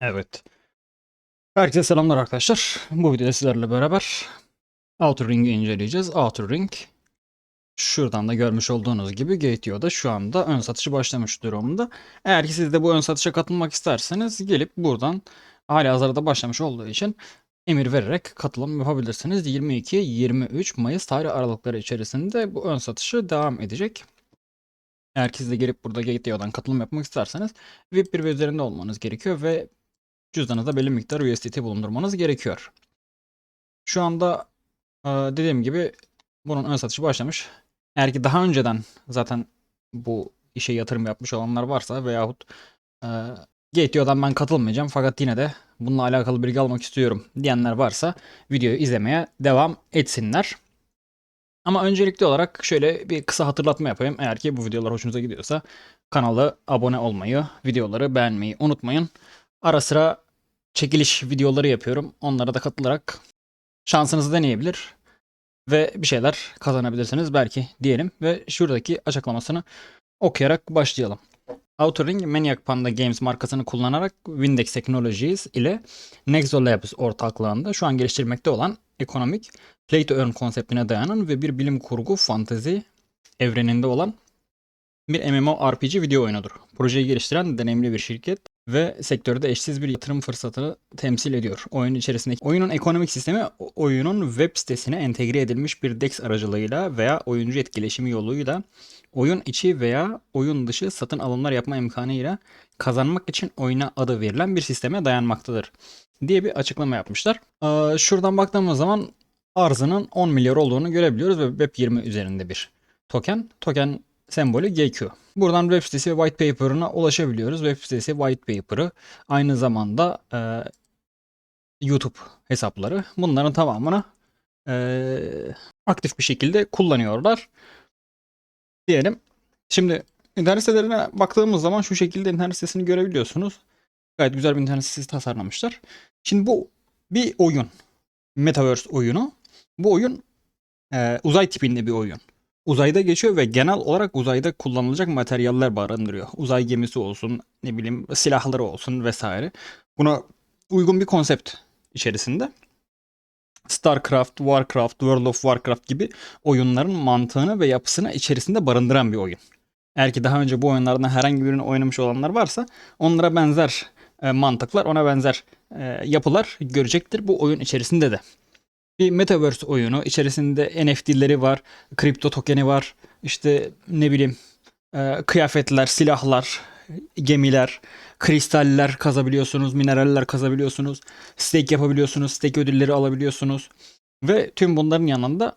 Evet. Herkese selamlar arkadaşlar. Bu videoda sizlerle beraber Outer Ring'i inceleyeceğiz. Outer Ring şuradan da görmüş olduğunuz gibi Gateo'da şu anda ön satışı başlamış durumda. Eğer ki siz de bu ön satışa katılmak isterseniz gelip buradan hali hazırda başlamış olduğu için emir vererek katılım yapabilirsiniz. 22-23 Mayıs tarih aralıkları içerisinde bu ön satışı devam edecek. Eğer siz de gelip burada Gateo'dan katılım yapmak isterseniz VIP 1 ve üzerinde olmanız gerekiyor ve cüzdanınızda belli miktar USDT bulundurmanız gerekiyor. Şu anda e, dediğim gibi bunun ön satışı başlamış. Eğer ki daha önceden zaten bu işe yatırım yapmış olanlar varsa veyahut e, Gateo'dan ben katılmayacağım fakat yine de bununla alakalı bilgi almak istiyorum diyenler varsa videoyu izlemeye devam etsinler. Ama öncelikli olarak şöyle bir kısa hatırlatma yapayım. Eğer ki bu videolar hoşunuza gidiyorsa kanala abone olmayı, videoları beğenmeyi unutmayın. Ara sıra çekiliş videoları yapıyorum. Onlara da katılarak şansınızı deneyebilir ve bir şeyler kazanabilirsiniz belki diyelim ve şuradaki açıklamasını okuyarak başlayalım. Outer Ring Maniac Panda Games markasını kullanarak Windex Technologies ile Nexo Labs ortaklığında şu an geliştirmekte olan ekonomik Play to Earn konseptine dayanan ve bir bilim kurgu fantezi evreninde olan bir MMORPG video oyunudur. Projeyi geliştiren deneyimli bir şirket ve sektörde eşsiz bir yatırım fırsatını temsil ediyor. Oyun içerisindeki oyunun ekonomik sistemi oyunun web sitesine entegre edilmiş bir DEX aracılığıyla veya oyuncu etkileşimi yoluyla oyun içi veya oyun dışı satın alımlar yapma imkanıyla kazanmak için oyuna adı verilen bir sisteme dayanmaktadır diye bir açıklama yapmışlar. Ee, şuradan baktığımız zaman arzının 10 milyar olduğunu görebiliyoruz ve Web 20 üzerinde bir token. Token sembolü GQ. Buradan web sitesi ve white paper'ına ulaşabiliyoruz. Web sitesi white paper'ı aynı zamanda e, YouTube hesapları bunların tamamını e, aktif bir şekilde kullanıyorlar. Diyelim. Şimdi internet sitelerine baktığımız zaman şu şekilde internet sitesini görebiliyorsunuz. Gayet güzel bir internet sitesi tasarlamışlar. Şimdi bu bir oyun. Metaverse oyunu. Bu oyun e, uzay tipinde bir oyun. Uzayda geçiyor ve genel olarak uzayda kullanılacak materyaller barındırıyor. Uzay gemisi olsun, ne bileyim silahları olsun vesaire. Buna uygun bir konsept içerisinde. StarCraft, Warcraft, World of Warcraft gibi oyunların mantığını ve yapısını içerisinde barındıran bir oyun. Eğer ki daha önce bu oyunlardan herhangi birini oynamış olanlar varsa onlara benzer e, mantıklar, ona benzer e, yapılar görecektir bu oyun içerisinde de. Bir Metaverse oyunu, içerisinde NFT'leri var, kripto tokeni var, işte ne bileyim e, kıyafetler, silahlar, gemiler, kristaller kazabiliyorsunuz, mineraller kazabiliyorsunuz, stake yapabiliyorsunuz, stake ödülleri alabiliyorsunuz. Ve tüm bunların yanında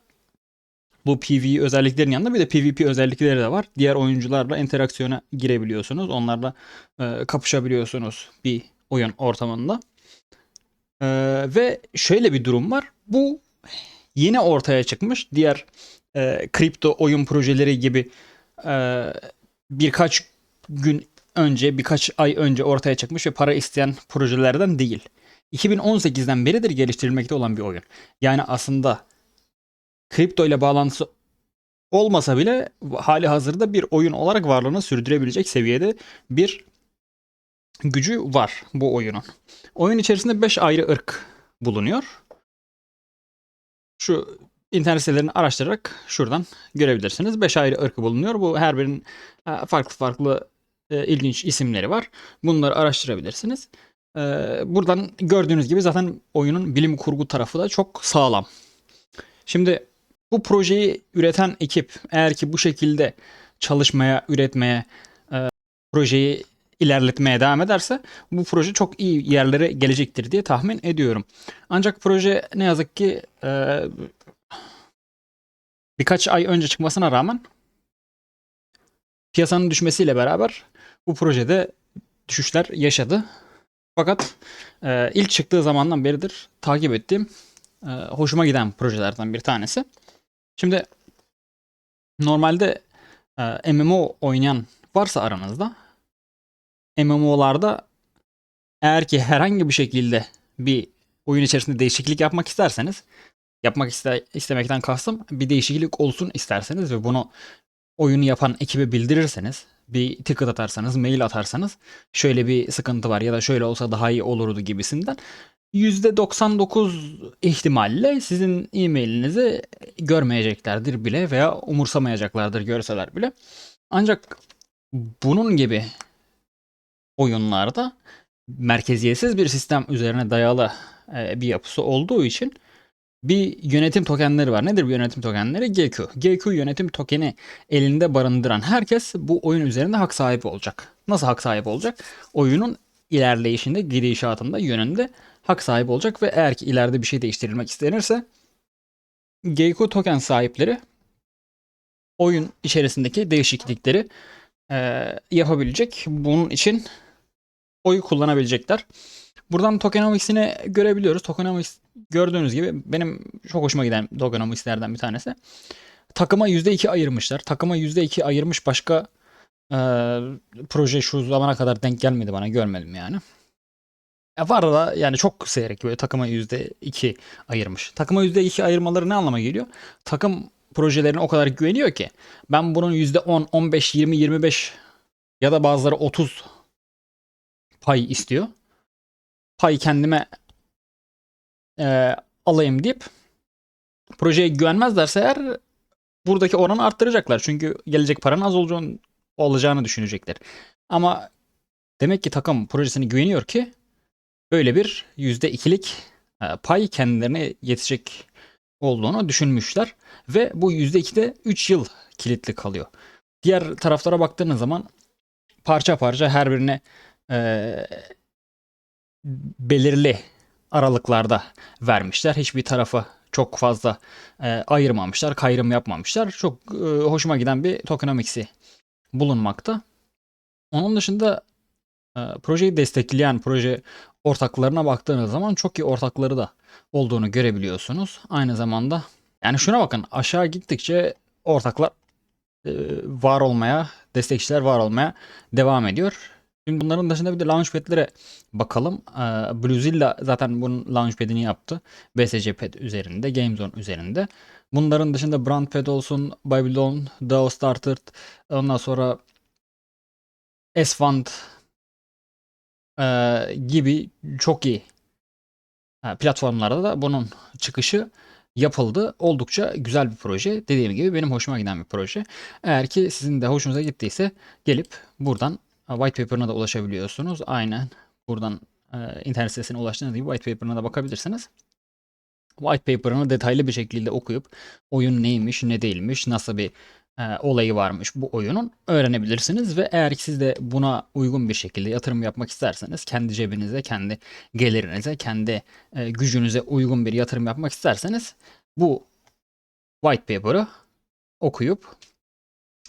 bu PvE özelliklerin yanında bir de PvP özellikleri de var. Diğer oyuncularla interaksiyona girebiliyorsunuz. Onlarla e, kapışabiliyorsunuz bir oyun ortamında. E, ve şöyle bir durum var. Bu yeni ortaya çıkmış. Diğer e, kripto oyun projeleri gibi e, birkaç gün önce, birkaç ay önce ortaya çıkmış ve para isteyen projelerden değil. 2018'den beridir geliştirilmekte olan bir oyun. Yani aslında kripto ile bağlantısı olmasa bile hali hazırda bir oyun olarak varlığını sürdürebilecek seviyede bir gücü var bu oyunun. Oyun içerisinde 5 ayrı ırk bulunuyor. Şu internet sitelerini araştırarak şuradan görebilirsiniz. 5 ayrı ırkı bulunuyor. Bu her birinin e, farklı farklı e, ilginç isimleri var. Bunları araştırabilirsiniz. E, buradan gördüğünüz gibi zaten oyunun bilim kurgu tarafı da çok sağlam. Şimdi bu projeyi üreten ekip eğer ki bu şekilde çalışmaya, üretmeye, projeyi ilerletmeye devam ederse bu proje çok iyi yerlere gelecektir diye tahmin ediyorum. Ancak proje ne yazık ki e, birkaç ay önce çıkmasına rağmen piyasanın düşmesiyle beraber bu projede düşüşler yaşadı. Fakat e, ilk çıktığı zamandan beridir takip ettiğim e, hoşuma giden projelerden bir tanesi. Şimdi normalde e, MMO oynayan varsa aranızda MMO'larda eğer ki herhangi bir şekilde bir oyun içerisinde değişiklik yapmak isterseniz yapmak iste, istemekten kastım bir değişiklik olsun isterseniz ve bunu oyunu yapan ekibe bildirirseniz bir ticket atarsanız, mail atarsanız şöyle bir sıkıntı var ya da şöyle olsa daha iyi olurdu gibisinden %99 ihtimalle sizin e-mailinizi görmeyeceklerdir bile veya umursamayacaklardır görseler bile. Ancak bunun gibi oyunlarda merkeziyetsiz bir sistem üzerine dayalı e, bir yapısı olduğu için bir yönetim tokenleri var. Nedir bu yönetim tokenleri? GQ. GQ yönetim tokeni elinde barındıran herkes bu oyun üzerinde hak sahibi olacak. Nasıl hak sahibi olacak? Oyunun ilerleyişinde, gidişatında, yönünde hak sahibi olacak ve eğer ki ileride bir şey değiştirilmek istenirse GQ token sahipleri oyun içerisindeki değişiklikleri e, yapabilecek. Bunun için oyu kullanabilecekler. Buradan tokenomics'ini görebiliyoruz. Tokenomics gördüğünüz gibi benim çok hoşuma giden tokenomics'lerden bir tanesi. Takıma %2 ayırmışlar. Takıma %2 ayırmış başka e, proje şu zamana kadar denk gelmedi bana görmedim yani. Ya var da yani çok seyrek böyle takıma %2 ayırmış. Takıma %2 ayırmaları ne anlama geliyor? Takım projelerine o kadar güveniyor ki ben bunun %10, 15, 20, 25 ya da bazıları 30 pay istiyor. Pay kendime e, alayım deyip projeye güvenmezlerse eğer buradaki oranı arttıracaklar. Çünkü gelecek paranın az olacağını, olacağını düşünecekler. Ama demek ki takım projesine güveniyor ki böyle bir %2'lik e, pay kendilerine yetecek olduğunu düşünmüşler. Ve bu %2'de 3 yıl kilitli kalıyor. Diğer taraflara baktığınız zaman parça parça her birine e, belirli aralıklarda vermişler. Hiçbir tarafa çok fazla e, ayırmamışlar, kayrım yapmamışlar. Çok e, hoşuma giden bir tokenomics'i bulunmakta. Onun dışında projeyi destekleyen proje ortaklarına baktığınız zaman çok iyi ortakları da olduğunu görebiliyorsunuz. Aynı zamanda yani şuna bakın aşağı gittikçe ortaklar e, var olmaya, destekçiler var olmaya devam ediyor. Şimdi bunların dışında bir de launchpad'lere bakalım. Ee, Bluezilla zaten bunun launchpad'ini yaptı. BSC Pad üzerinde, GameZone üzerinde. Bunların dışında Brandpad olsun, Babylon, DAO Starter, ondan sonra S-Fund e, gibi çok iyi e, platformlarda da bunun çıkışı yapıldı. Oldukça güzel bir proje. Dediğim gibi benim hoşuma giden bir proje. Eğer ki sizin de hoşunuza gittiyse gelip buradan white paper'ına da ulaşabiliyorsunuz. Aynen buradan e, internet sitesine ulaştığınız gibi white paper'ına da bakabilirsiniz. White paper'ını detaylı bir şekilde okuyup oyun neymiş, ne değilmiş, nasıl bir e, olayı varmış bu oyunun öğrenebilirsiniz ve eğer siz de buna uygun bir şekilde yatırım yapmak isterseniz kendi cebinize, kendi gelirinize, kendi e, gücünüze uygun bir yatırım yapmak isterseniz bu white paper'ı okuyup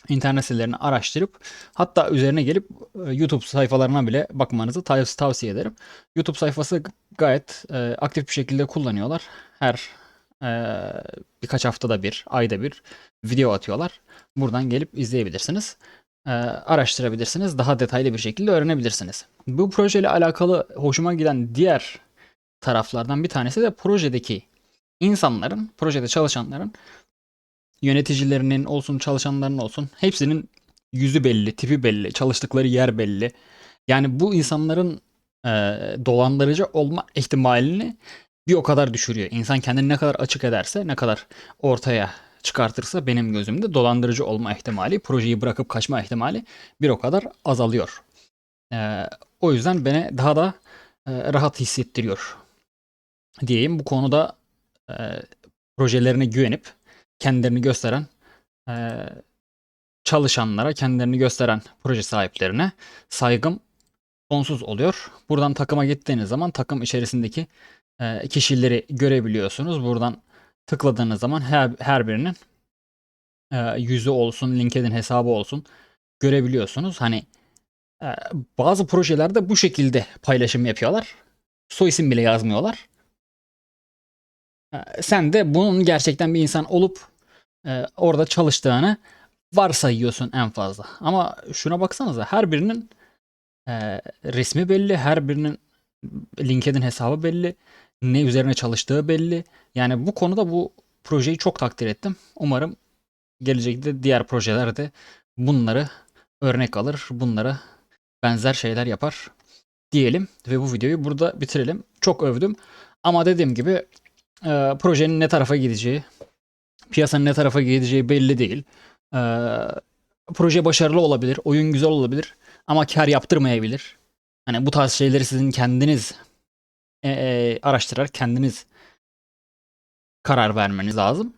internet sitelerini araştırıp hatta üzerine gelip e, YouTube sayfalarına bile bakmanızı tav- tavsiye ederim. YouTube sayfası gayet e, aktif bir şekilde kullanıyorlar. Her birkaç haftada bir, ayda bir video atıyorlar. Buradan gelip izleyebilirsiniz. E, araştırabilirsiniz. Daha detaylı bir şekilde öğrenebilirsiniz. Bu projeyle alakalı hoşuma giden diğer taraflardan bir tanesi de projedeki insanların, projede çalışanların yöneticilerinin olsun, çalışanların olsun hepsinin yüzü belli, tipi belli, çalıştıkları yer belli. Yani bu insanların e, dolandırıcı olma ihtimalini bir o kadar düşürüyor. İnsan kendini ne kadar açık ederse, ne kadar ortaya çıkartırsa benim gözümde dolandırıcı olma ihtimali, projeyi bırakıp kaçma ihtimali bir o kadar azalıyor. E, o yüzden beni daha da e, rahat hissettiriyor diyeyim. Bu konuda e, projelerine güvenip kendilerini gösteren e, çalışanlara, kendilerini gösteren proje sahiplerine saygım sonsuz oluyor. Buradan takıma gittiğiniz zaman takım içerisindeki kişileri görebiliyorsunuz. Buradan tıkladığınız zaman her, her birinin e, yüzü olsun, LinkedIn hesabı olsun görebiliyorsunuz. Hani e, bazı projelerde bu şekilde paylaşım yapıyorlar. Soy isim bile yazmıyorlar. E, sen de bunun gerçekten bir insan olup e, orada çalıştığını varsayıyorsun en fazla. Ama şuna baksanıza her birinin e, resmi belli, her birinin LinkedIn hesabı belli, ne üzerine çalıştığı belli. Yani bu konuda bu projeyi çok takdir ettim. Umarım gelecekte diğer projelerde bunları örnek alır. Bunlara benzer şeyler yapar diyelim ve bu videoyu burada bitirelim. Çok övdüm ama dediğim gibi e, projenin ne tarafa gideceği, piyasanın ne tarafa gideceği belli değil. E, proje başarılı olabilir, oyun güzel olabilir ama kar yaptırmayabilir. Hani bu tarz şeyleri sizin kendiniz e, e, araştırarak kendiniz karar vermeniz lazım.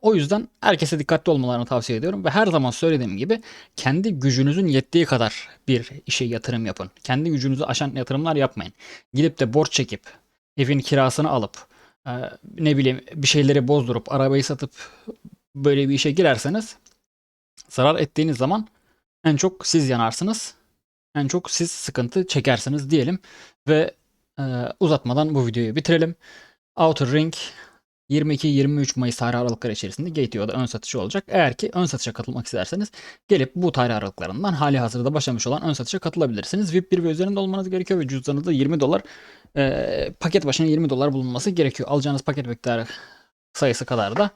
O yüzden herkese dikkatli olmalarını tavsiye ediyorum ve her zaman söylediğim gibi kendi gücünüzün yettiği kadar bir işe yatırım yapın. Kendi gücünüzü aşan yatırımlar yapmayın. Gidip de borç çekip evin kirasını alıp e, ne bileyim bir şeyleri bozdurup arabayı satıp böyle bir işe girerseniz zarar ettiğiniz zaman en çok siz yanarsınız. En çok siz sıkıntı çekersiniz diyelim ve e, uzatmadan bu videoyu bitirelim. Outer Ring 22-23 Mayıs tarih aralıkları içerisinde GTO'da ön satışı olacak. Eğer ki ön satışa katılmak isterseniz gelip bu tarih aralıklarından hali hazırda başlamış olan ön satışa katılabilirsiniz. VIP 1 ve üzerinde olmanız gerekiyor ve cüzdanınızda 20 dolar e, paket başına 20 dolar bulunması gerekiyor. Alacağınız paket miktarı sayısı kadar da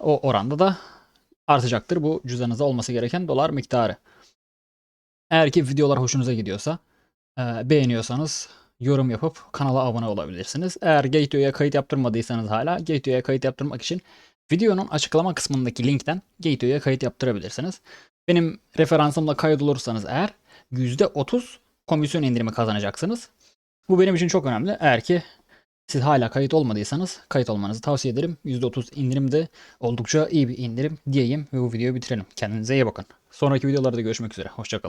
o oranda da artacaktır bu cüzdanınızda olması gereken dolar miktarı. Eğer ki videolar hoşunuza gidiyorsa e, beğeniyorsanız yorum yapıp kanala abone olabilirsiniz. Eğer Gateway'e kayıt yaptırmadıysanız hala Gateway'e kayıt yaptırmak için videonun açıklama kısmındaki linkten Gateway'e kayıt yaptırabilirsiniz. Benim referansımla kaydolursanız eğer %30 komisyon indirimi kazanacaksınız. Bu benim için çok önemli. Eğer ki siz hala kayıt olmadıysanız kayıt olmanızı tavsiye ederim. %30 indirim de oldukça iyi bir indirim diyeyim ve bu videoyu bitirelim. Kendinize iyi bakın. Sonraki videolarda görüşmek üzere. Hoşçakalın.